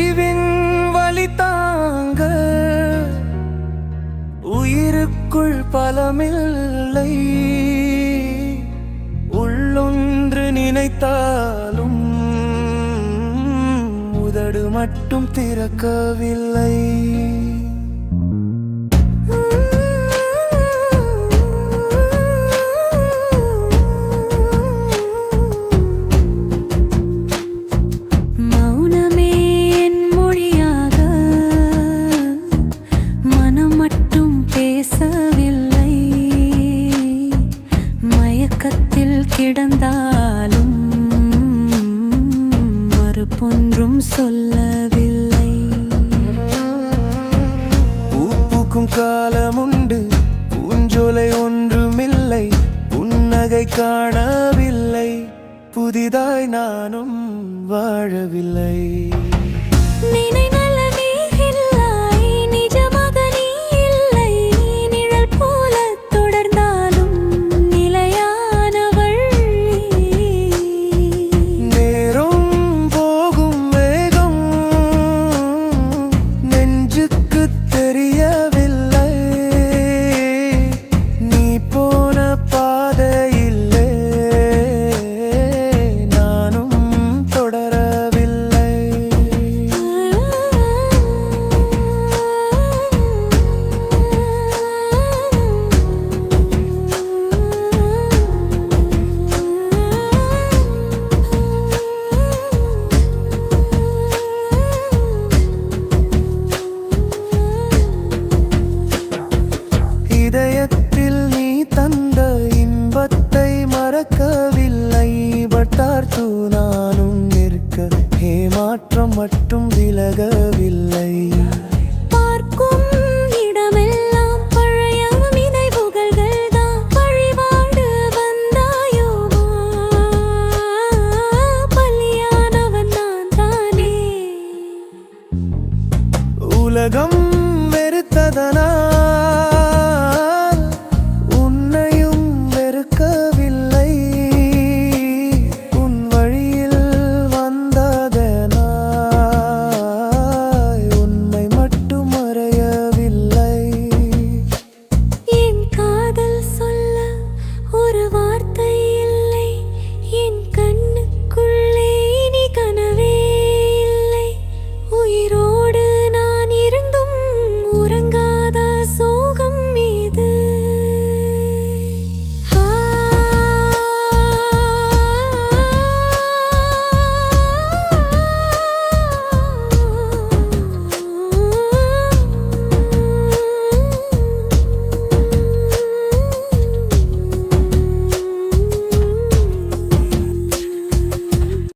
அழிவின் வழி தாங்க உயிருக்குள் பலமில்லை. உள்ளொன்று நினைத்தாலும் உதடு மட்டும் திறக்கவில்லை. கிடந்தாலும் மறுபொன்றும் சொல்லவில்லை. பூப்புக்கும் காலமுண்டு பூஞ்சோலை ஒன்றுமில்லை புன்னகை காணவில்லை புதிதாய் நானும் வாழவில்லை. பார்த்தார்த்து நானும் நிற்க ஏமாற்றம் மட்டும் விலகவில்லை. பார்க்கும் இடமெல்லாம் பழைய நினைவுகள்கள் தான். வழிபாடு வந்தாயோ பலியானவன் நான் தானே. உலகம் வெறுத்ததனால்